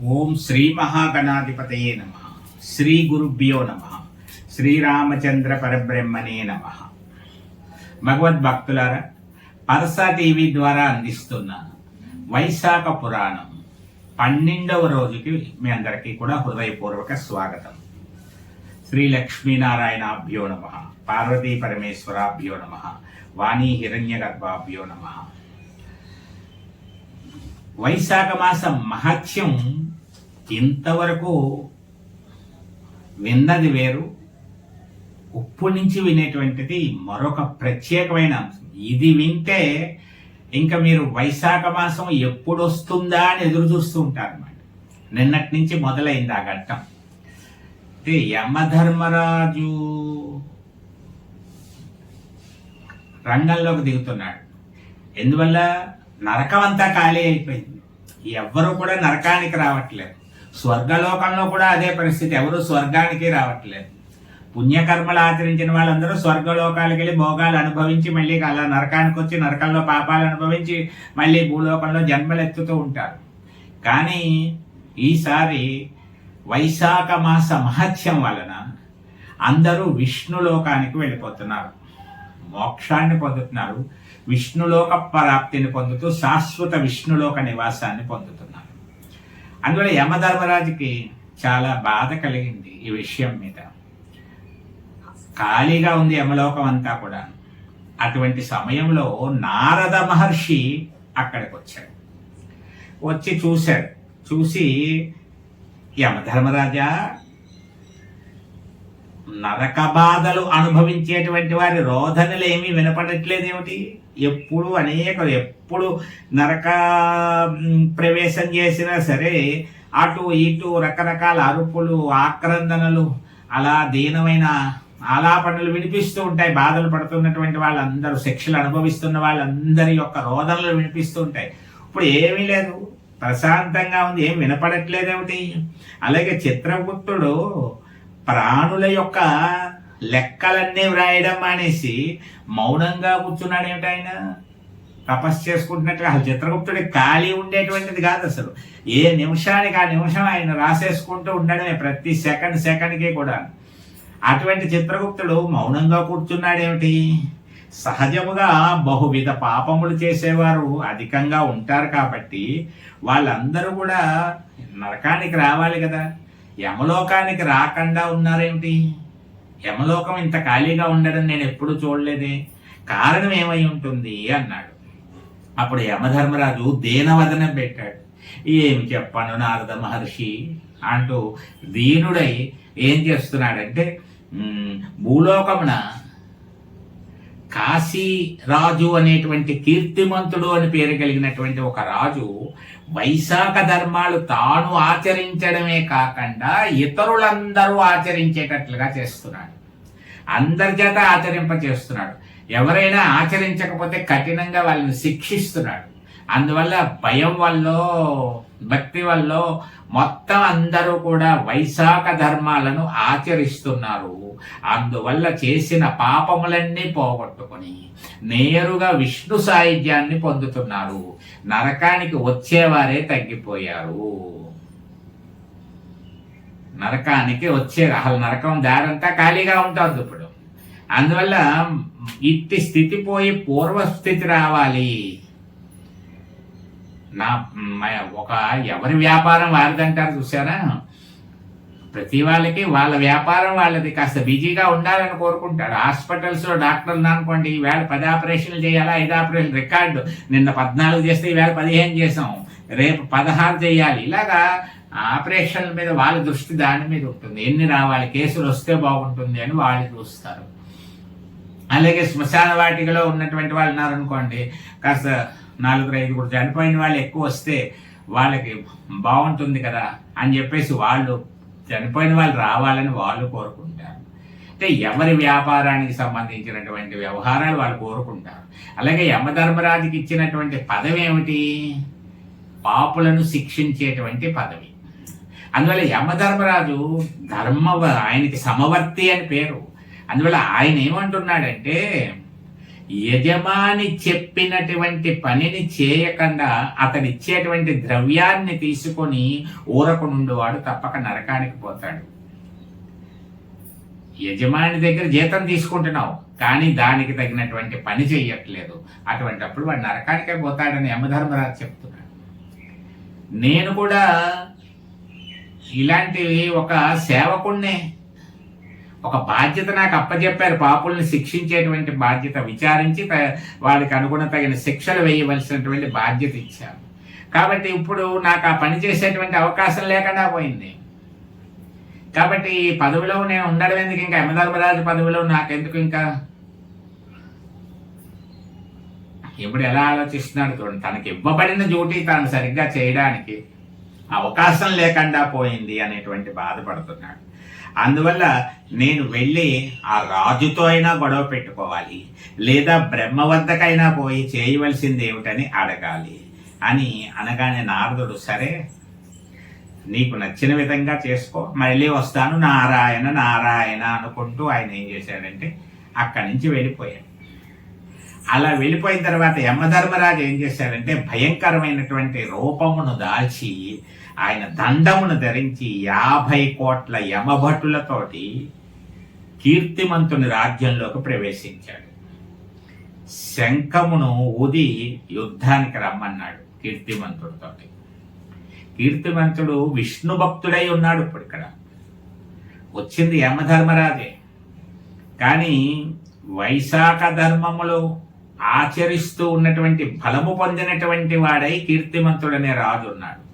ఓం శ్రీ మహాగణాధిపతయే నమ. శ్రీ గురుభ్యో నమ. శ్రీరామచంద్ర పరబ్రహ్మణే నమ. భగవద్భక్తులారా పరసా టీవీ ద్వారా అందిస్తున్న వైశాఖ పురాణం పన్నెండవ రోజుకి మీ అందరికీ కూడా హృదయపూర్వక స్వాగతం. శ్రీ లక్ష్మీనారాయణాభ్యో నమ పార్వతీ పరమేశ్వరాభ్యో నమ హిరణ్య గర్భాభ్యో నమ. వైశాఖ మాసం మహత్యం ఇంతవరకు విన్నది వేరు. ఉప్పు నుంచి వినేటువంటిది మరొక ప్రత్యేకమైన అంశం. ఇది వింటే ఇంకా మీరు వైశాఖ మాసం ఎప్పుడు వస్తుందా అని ఎదురు చూస్తూ ఉంటారు అన్నమాట నిన్నటి నుంచి మొదలైంది ఆ ఘట్టం. అంటే యమధర్మరాజు రంగంలోకి దిగుతున్నాడు. ఎందువల్ల? నరకం అంతా ఖాళీ అయిపోయింది. ఎవ్వరు కూడా నరకానికి రావట్లేదు. స్వర్గలోకంలో కూడా అదే పరిస్థితి. ఎవరు స్వర్గానికి రావట్లేదు. పుణ్యకర్మలు ఆచరించిన వాళ్ళందరూ స్వర్గలోకాలకు వెళ్ళి భోగాలు అనుభవించి మళ్ళీ అలా నరకానికి వచ్చి నరకంలో పాపాలు అనుభవించి మళ్ళీ భూలోకంలో జన్మలు ఎత్తుతూ ఉంటారు. కానీ ఈసారి వైశాఖ మాస మహత్యం వలన అందరూ విష్ణులోకానికి వెళ్ళిపోతున్నారు. మోక్షాన్ని పొందుతున్నారు. విష్ణులోక ప్రాప్తిని పొందుతూ శాశ్వత విష్ణులోక నివాసాన్ని పొందుతున్నారు. అందువల్ల యమధర్మరాజుకి చాలా బాధ కలిగింది ఈ విషయం మీద. ఖాళీగా ఉంది యమలోకం అంతా కూడా అటువంటి సమయంలో నారద మహర్షి అక్కడికి వచ్చాడు వచ్చి చూశాడు. చూసి యమధర్మరాజా నరక బాధలు అనుభవించేటువంటి వారి రోధనలు ఏమీ వినపడట్లేదేమిటి ఎప్పుడు అనేక ఎప్పుడు నరక ప్రవేశం చేసినా సరే అటు ఇటు రకరకాల అరుపులు ఆక్రందనలు అలా దీనమైన ఆలాపనలు వినిపిస్తూ ఉంటాయి బాధలు పడుతున్నటువంటి వాళ్ళందరూ శిక్షలు అనుభవిస్తున్న వాళ్ళందరి యొక్క రోదనలు వినిపిస్తూ ఉంటాయి. ఇప్పుడు ఏమీ లేదు ప్రశాంతంగా ఉంది ఏం వినపడట్లేదేమిటి అలాగే చిత్రగుప్తుడు ప్రాణుల యొక్క లెక్కలన్నీ వ్రాయడం మానేసి మౌనంగా కూర్చున్నాడు ఏమిటి ఆయన? తపస్సు చేసుకుంటున్నట్టుగా అసలు చిత్రగుప్తుడి ఖాళీ ఉండేటువంటిది కాదు అసలు. ఏ నిమిషానికి ఆ నిమిషం ఆయన రాసేసుకుంటూ ఉండడమే ప్రతి సెకండ్ సెకండ్కి కూడా. అటువంటి చిత్రగుప్తుడు మౌనంగా కూర్చున్నాడేమిటి? సహజముగా బహువిధ పాపములు చేసేవారు అధికంగా ఉంటారు కాబట్టి వాళ్ళందరూ కూడా నరకానికి రావాలి కదా. యమలోకానికి రాకుండా ఉన్నారేమిటి? యమలోకం ఇంత ఖాళీగా ఉండడం నేను ఎప్పుడు చూడలేదే. కారణం ఏమై ఉంటుంది? అన్నాడు. అప్పుడు యమధర్మరాజు దీనవదనం పెట్టాడు. ఏం చెప్పను నారద మహర్షి? అంటూ దీనుడై ఏం చేస్తున్నాడంటే భూలోకమున కాశీ రాజు అనేటువంటి కీర్తిమంతుడు అని పేరు కలిగినటువంటి ఒక రాజు వైశాఖ ధర్మాలు తాను ఆచరించడమే కాకుండా ఇతరులందరూ ఆచరించేటట్లుగా చేస్తున్నాడు. అందరి చేత ఆచరింప చేస్తున్నాడు ఎవరైనా ఆచరించకపోతే కఠినంగా వాళ్ళని శిక్షిస్తున్నాడు. అందువల్ల భయం వల్ల భక్తి వల్ల మొత్తం అందరూ కూడా వైశాఖ ధర్మాలను ఆచరిస్తున్నారు. అందువల్ల చేసిన పాపములన్నీ పోగొట్టుకొని నేరుగా విష్ణు సాహిత్యాన్ని పొందుతున్నారు. నరకానికి వచ్చేవారే తగ్గిపోయారు. నరకానికి వచ్చే అసలు నరకం దారంతా ఖాళీగా ఉంటుంది ఇప్పుడు. అందువల్ల ఇట్టి స్థితి పోయి పూర్వస్థితి రావాలి. నా ఒక ఎవరి వ్యాపారం వారిదంటారు చూసారా ప్రతి వాళ్ళకి వాళ్ళ వ్యాపారం వాళ్ళది. కాస్త బిజీగా ఉండాలని కోరుకుంటాడు. హాస్పిటల్స్లో డాక్టర్లు అనుకోండి ఈవేళ పది ఆపరేషన్లు చేయాలా ఐదు ఆపరేషన్ రికార్డు. నిన్న పద్నాలుగు చేస్తే ఈవేళ పదిహేను చేసాం రేపు పదహారు చేయాలి. ఇలాగా ఆపరేషన్ల మీద వాళ్ళ దృష్టి దాని మీద ఉంటుంది. ఎన్ని రావాలి కేసులు వస్తే బాగుంటుంది అని వాళ్ళు చూస్తారు. అలాగే శ్మశాన వాటికలో ఉన్నటువంటి వాళ్ళు ఉన్నారనుకోండి కాస్త నాలుగురు ఐదుగురు చనిపోయిన వాళ్ళు ఎక్కువ వస్తే వాళ్ళకి బాగుంటుంది కదా అని చెప్పేసి వాళ్ళు చనిపోయిన వాళ్ళు రావాలని వాళ్ళు కోరుకుంటారు. అంటే ఎవరి వ్యాపారానికి సంబంధించినటువంటి వ్యవహారాలు వాళ్ళు కోరుకుంటారు. అలాగే యమధర్మరాజుకి ఇచ్చినటువంటి పదవి ఏమిటి? పాపులను శిక్షించేటువంటి పదవి. అందువల్ల యమధర్మరాజు ధర్మ ఆయనకి సమవర్తి అని పేరు. అందువల్ల ఆయన ఏమంటున్నాడంటే యజమాని చెప్పినటువంటి పనిని చేయకుండా అతనిచ్చేటువంటి ద్రవ్యాన్ని తీసుకొని ఊరకుండువాడు తప్పక నరకానికి పోతాడు. యజమాని దగ్గర జీతం తీసుకుంటున్నావు కానీ దానికి తగినటువంటి పని చేయట్లేదు. అటువంటి అప్పుడు వాడు నరకానికే పోతాడని యమధర్మరాజు చెప్తున్నాడు. నేను కూడా ఇలాంటివి ఒక సేవకుణ్ణే ఒక బాధ్యత నాకు అప్పచెప్పారు పాపుల్ని శిక్షించేటువంటి బాధ్యత విచారించి వాళ్ళకి అనుగుణ తగిన శిక్షలు వేయవలసినటువంటి బాధ్యత ఇచ్చారు. కాబట్టి ఇప్పుడు నాకు ఆ పని చేసేటువంటి అవకాశం లేకుండా పోయింది. కాబట్టి ఈ పదవిలో నేను ఉండడం ఎందుకు? ఇంకా యమధర్మరాజు పదవిలో నాకెందుకు ఇంకా? ఇప్పుడు ఎలా ఆలోచిస్తున్నాడు చూడండి. తనకి ఇవ్వబడిన డ్యూటీ తాను సరిగ్గా చేయడానికి అవకాశం లేకుండా పోయింది అనేటువంటి బాధపడుతున్నాడు. అందువల్ల నేను వెళ్ళి ఆ రాజుతో అయినా గొడవ పెట్టుకోవాలి లేదా బ్రహ్మ వద్దకైనా పోయి చేయవలసింది ఏమిటని అడగాలి అని అనగానే నారదుడు సరే నీకు నచ్చిన విధంగా చేసుకో మళ్ళీ వస్తాను నారాయణ నారాయణ అనుకుంటూ ఆయన ఏం చేశాడంటే అక్కడి నుంచి వెళ్ళిపోయాడు. అలా వెళ్ళిపోయిన తర్వాత యమధర్మరాజు ఏం చేశాడంటే భయంకరమైనటువంటి రూపమును దాల్చి ఆయన దండమును ధరించి యాభై కోట్ల యమభటులతోటి కీర్తిమంతుని రాజ్యంలోకి ప్రవేశించాడు. శంఖమును ఊది యుద్ధానికి రమ్మన్నాడు కీర్తిమంతుడితోటి. కీర్తిమంతుడు విష్ణు భక్తుడై ఉన్నాడు ఇప్పుడు ఇక్కడ వచ్చింది యమధర్మరాజే. కానీ వైశాఖ ధర్మములు ఆచరిస్తూ ఉన్నటువంటి బలము పొందినటువంటి వాడై కీర్తిమంతుడనే రాజు ఉన్నాడు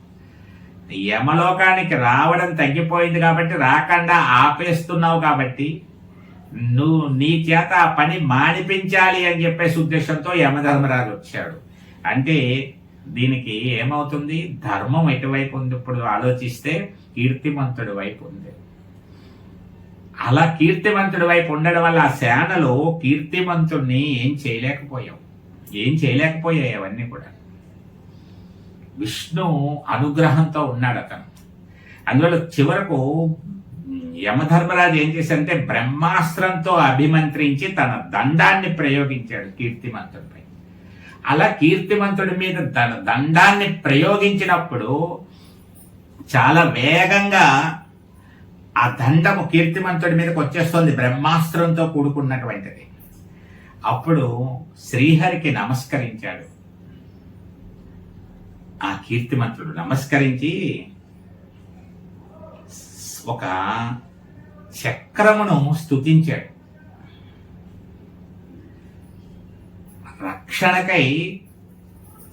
యమలోకానికి రావడం తగ్గిపోయింది కాబట్టి రాకుండా ఆపేస్తున్నావు కాబట్టి నువ్వు నీ చేత ఆ పని మానిపించాలి అని చెప్పేసి ఉద్దేశంతో యమధర్మరాజు వచ్చాడు. అంటే దీనికి ఏమవుతుంది? ధర్మం ఎటువైపు ఉంది ఇప్పుడు ఆలోచిస్తే కీర్తిమంతుడి వైపు ఉంది. అలా కీర్తిమంతుడి వైపు ఉండడం వల్ల ఆ సేనలో కీర్తిమంతుడిని ఏం చేయలేకపోయావు? ఏం చేయలేకపోయాయి అవన్నీ కూడా? విష్ణు అనుగ్రహంతో ఉన్నాడు అతను. అందువల్ల చివరకు యమధర్మరాజు ఏం చేశాడంటే బ్రహ్మాస్త్రంతో అభిమంత్రించి తన దండాన్ని ప్రయోగించాడు కీర్తిమంతుడిపై. అలా కీర్తిమంతుడి మీద తన దండాన్ని ప్రయోగించినప్పుడు చాలా వేగంగా ఆ దండము కీర్తిమంతుడి మీదకి వచ్చేస్తుంది బ్రహ్మాస్త్రంతో కూడుకున్నటువంటిది. అప్పుడు శ్రీహరికి నమస్కరించాడు. ఆ కీర్తిమంతుడు నమస్కరించి ఒక చక్రమును స్థుతించాడు రక్షణకై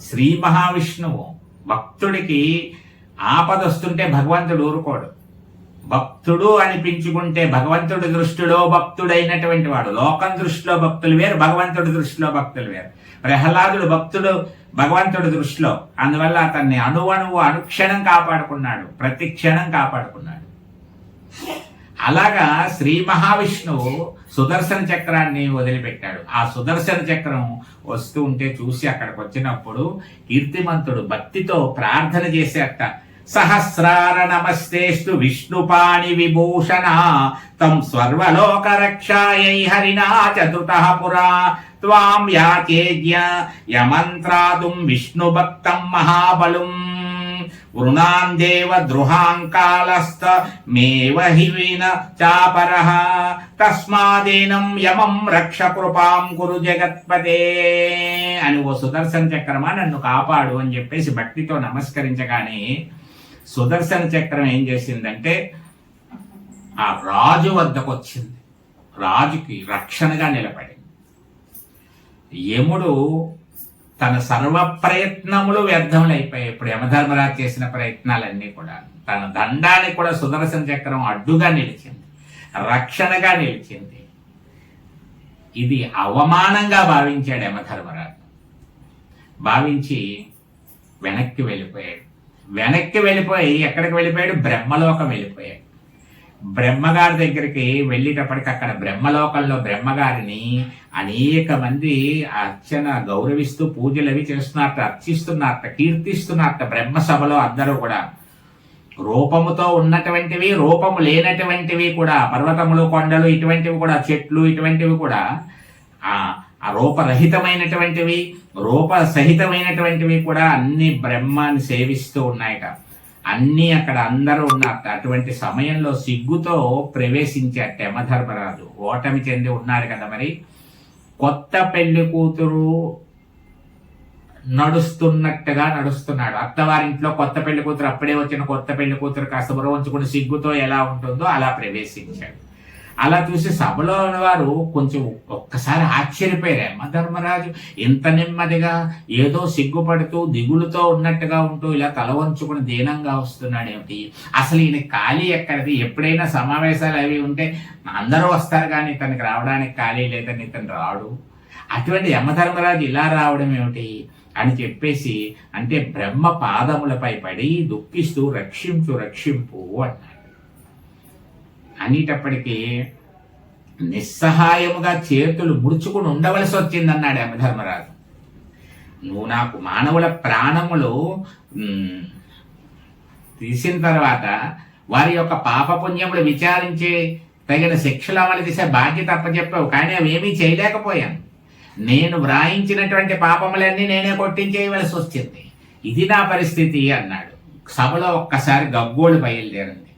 శ్రీ మహావిష్ణువు భక్తుడికి ఆపదొస్తుంటే భగవంతుడు ఊరుకోడు. భక్తుడు అనిపించుకుంటే భగవంతుడి దృష్టిలో భక్తుడైనటువంటి వాడు. లోకం దృష్టిలో భక్తులు వేరు భగవంతుడి దృష్టిలో భక్తులు వేరు. ప్రహ్లాదుడు భక్తుడు భగవంతుడి దృష్టిలో. అందువల్ల అతన్ని అణువణువు అనుక్షణం కాపాడుకున్నాడు ప్రతి క్షణం కాపాడుకున్నాడు. అలాగా శ్రీ మహావిష్ణువు సుదర్శన చక్రాన్ని వదిలిపెట్టాడు. ఆ సుదర్శన చక్రం వస్తూ ఉంటే చూసి అక్కడికి వచ్చినప్పుడు కీర్తిమంతుడు భక్తితో ప్రార్థన చేసేట సహస్రార నమస్తేస్తు విష్ణుపాణి విభూషణ. తం సర్వలోక రక్షాయై హరినా చతుట పురా. త్వాం యాచేజ్య యమంత్రాదుం విష్ణుభక్తం మహాబలుం. వృణాం దేవ ద్రుహాంకాలస్త మేవ హివిన చాపరః. తస్మాదేనం యమం రక్ష కృపాం కురు జగత్పదే అని ఓ సుదర్శన చక్రమా నన్ను కాపాడు అని చెప్పేసి భక్తితో నమస్కరించగానే సుదర్శన చక్రం ఏం చేసిందంటే ఆ రాజు వద్దకు వచ్చింది రాజుకి రక్షణగా నిలబడింది. యముడు తన సర్వ ప్రయత్నములు వ్యర్థములైపోయాయి. ఇప్పుడు యమధర్మరాజు చేసిన ప్రయత్నాలన్నీ కూడా. తన దండానికి కూడా సుదర్శన చక్రం అడ్డుగా నిలిచింది. రక్షణగా నిలిచింది. ఇది అవమానంగా భావించాడు యమధర్మరాజు. భావించి వెనక్కి వెళ్ళిపోయాడు. వెనక్కి వెళ్ళిపోయి ఎక్కడికి వెళ్ళిపోయాడు? బ్రహ్మలోకం వెళ్ళిపోయాడు. బ్రహ్మగారి దగ్గరికి వెళ్ళేటప్పటికి అక్కడ బ్రహ్మలోకంలో బ్రహ్మగారిని అనేక మంది అర్చన గౌరవిస్తూ పూజలు అవి చేస్తున్నారట అర్చిస్తున్నారట కీర్తిస్తున్నారట బ్రహ్మ సభలో అందరూ కూడా. రూపముతో ఉన్నటువంటివి రూపము లేనటువంటివి కూడా పర్వతములు కొండలు ఇటువంటివి కూడా చెట్లు ఇటువంటివి కూడా ఆ రూపరహితమైనటువంటివి రూప సహితమైనటువంటివి కూడా అన్ని బ్రహ్మాన్ని సేవిస్తూ ఉన్నాయట. అన్నీ అక్కడ అందరూ ఉన్నారు. అటువంటి సమయంలో సిగ్గుతో ప్రవేశించాట యమధర్మరాజు. ఓటమి చెంది ఉన్నాడు కదా మరి. కొత్త పెళ్ళి కూతురు నడుస్తున్నట్టుగా నడుస్తున్నాడు. అత్తవారింట్లో కొత్త పెళ్ళి కూతురు అప్పుడే వచ్చిన కొత్త పెళ్ళి కూతురు కాస్త ఉంచుకుని సిగ్గుతో ఎలా ఉంటుందో అలా ప్రవేశించాడు. అలా చూసి సభలో ఉన్నవారు కొంచెం ఒక్కసారి ఆశ్చర్యపోయారు. యమధర్మరాజు ఇంత నెమ్మదిగా ఏదో సిగ్గుపడుతూ దిగులుతో ఉన్నట్టుగా ఉంటూ ఇలా తల వంచుకుని దీనంగా వస్తున్నాడేమిటి? అసలు ఈయన ఖాళీ ఎక్కడిది? ఎప్పుడైనా సమావేశాలు అవి ఉంటే అందరూ వస్తారు కానీ ఇతనికి రావడానికి ఖాళీ లేదని ఇతను రాడు. అటువంటి యమధర్మరాజు ఇలా రావడం ఏమిటి? అని చెప్పేసి అంటే బ్రహ్మ పాదములపై పడి దుఃఖిస్తూ రక్షించు రక్షింపు అన్నాడు. అనేటప్పటికీ నిస్సహాయముగా చేతులు ముడుచుకుని ఉండవలసి వచ్చిందన్నాడు యమధర్మరాజు నువ్వు నాకు మానవుల ప్రాణములు తీసిన తర్వాత వారి యొక్క పాపపుణ్యములు విచారించే తగిన శిక్షలు అమలు చేసే బాధ్యత అప్పచెప్పావు. కానీ అవి ఏమీ చేయలేకపోయాను. నేను వ్రాయించినటువంటి పాపములన్నీ నేనే కొట్టించేయవలసి వచ్చింది. ఇది నా పరిస్థితి అన్నాడు. సభలో ఒక్కసారి గగ్గోలు బయలుదేరింది.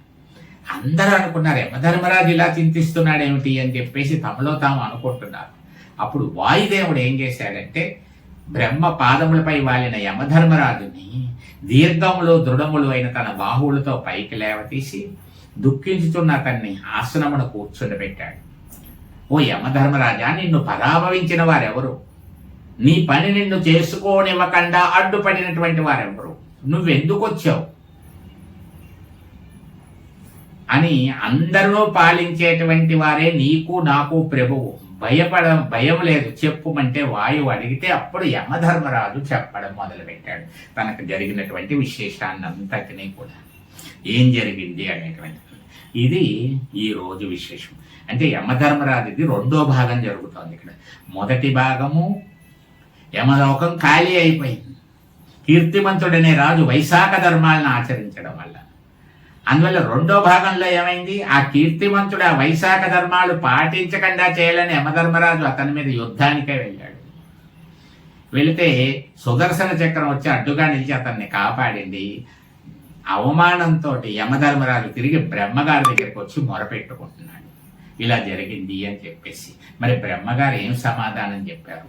అందరూ అనుకున్నారు యమధర్మరాజు ఇలా చింతిస్తున్నాడు ఏమిటి అని చెప్పేసి తమలో తాము అనుకుంటున్నారు. అప్పుడు వాయుదేవుడు ఏం చేశాడంటే బ్రహ్మ పాదములపై వాలిన యమధర్మరాజుని దీర్ఘములో దృఢములు అయిన తన బాహువులతో పైకి లేవతీసి దుఃఖించుతున్న అతన్ని ఆసనమును కూర్చుని పెట్టాడు ఓ యమధర్మరాజా నిన్ను పరాభవించిన వారెవరు? నీ పని నిన్ను చేసుకోనివ్వకుండా అడ్డుపడినటువంటి వారెవరు? నువ్వెందుకు వచ్చావు అని అందరూ పాలించేటువంటి వారే నీకు నాకు ప్రభువు. భయపడ భయం లేదు. చెప్పుమంటే వాయువు అడిగితే అప్పుడు యమధర్మరాజు చెప్పడం మొదలుపెట్టాడు. తనకు జరిగినటువంటి విశేషాన్ని అంతటినీ కూడా. ఏం జరిగింది అనేటువంటి ఇది ఈ రోజు విశేషం. అంటే యమధర్మరాజుది రెండో భాగం జరుగుతోంది ఇక్కడ. మొదటి భాగము యమలోకం ఖాళీ అయిపోయింది. కీర్తిమంతుడనే రాజు వైశాఖ ధర్మాలను ఆచరించడం వల్ల. అందువల్ల రెండో భాగంలో ఏమైంది? ఆ కీర్తిమంతుడు ఆ వైశాఖ ధర్మాలు పాటించకుండా చేయాలని యమధర్మరాజు అతని మీద యుద్ధానికే వెళ్ళాడు. వెళితే సుదర్శన చక్రం వచ్చి అడ్డుగా నిలిచి అతన్ని కాపాడింది. అవమానంతో యమధర్మరాజు తిరిగి బ్రహ్మగారి దగ్గరికి వచ్చి మొరపెట్టుకుంటున్నాడు ఇలా జరిగింది అని చెప్పేసి. మరి బ్రహ్మగారు ఏం సమాధానం చెప్పారు?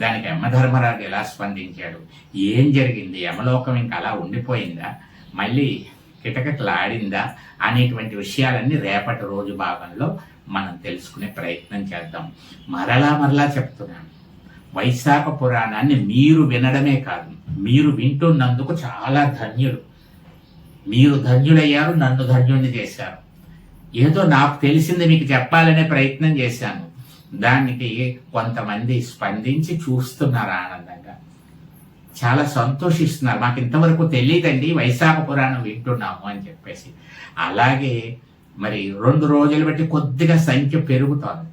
దానికి యమధర్మరాజు ఎలా స్పందించాడు? ఏం జరిగింది? యమలోకం ఇంకా అలా ఉండిపోయిందా? మళ్ళీ కిటకలాడిందా అనేటువంటి విషయాలన్నీ రేపటి రోజు భాగంలో మనం తెలుసుకునే ప్రయత్నం చేద్దాం. మరలా మరలా చెప్తున్నాను. వైశాఖ పురాణాన్ని మీరు వినడమే కాదు మీరు వింటున్నందుకు చాలా ధన్యులు. మీరు ధన్యులయ్యారు నన్ను ధన్యుణ్ణి చేశారు. ఏదో నాకు తెలిసింది మీకు చెప్పాలనే ప్రయత్నం చేశాను. దానికి కొంతమంది స్పందించి చూస్తున్నారు ఆనందంగా? చాలా సంతోషిస్తున్నారు. మాకు ఇంతవరకు తెలియదండి వైశాఖ పురాణం వింటున్నాము అని చెప్పేసి. అలాగే మరి రెండు రోజులు బట్టి కొద్దిగా సంఖ్య పెరుగుతోంది.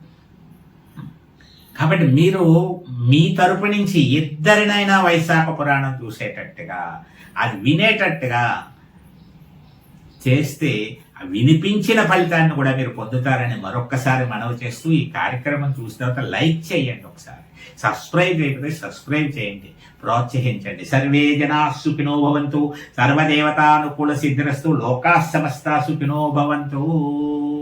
కాబట్టి మీరు మీ తరపు నుంచి ఇద్దరినైనా వైశాఖ పురాణం చూసేటట్టుగా అది వినేటట్టుగా చేస్తే వినిపించిన ఫలితాన్ని కూడా మీరు పొందుతారని మరొక్కసారి మనవి చేస్తూ ఈ కార్యక్రమం చూసిన తర్వాత లైక్ చేయండి ఒకసారి. సబ్స్క్రైబ్ చేయకపోతే సబ్స్క్రైబ్ చేయండి. ప్రోత్సహించండి. సర్వే జనా సుఖినో భవంతు. సర్వదేవతానుకూల సిద్ధిరస్తు. లోకా సమస్త సుఖినో భవంతు.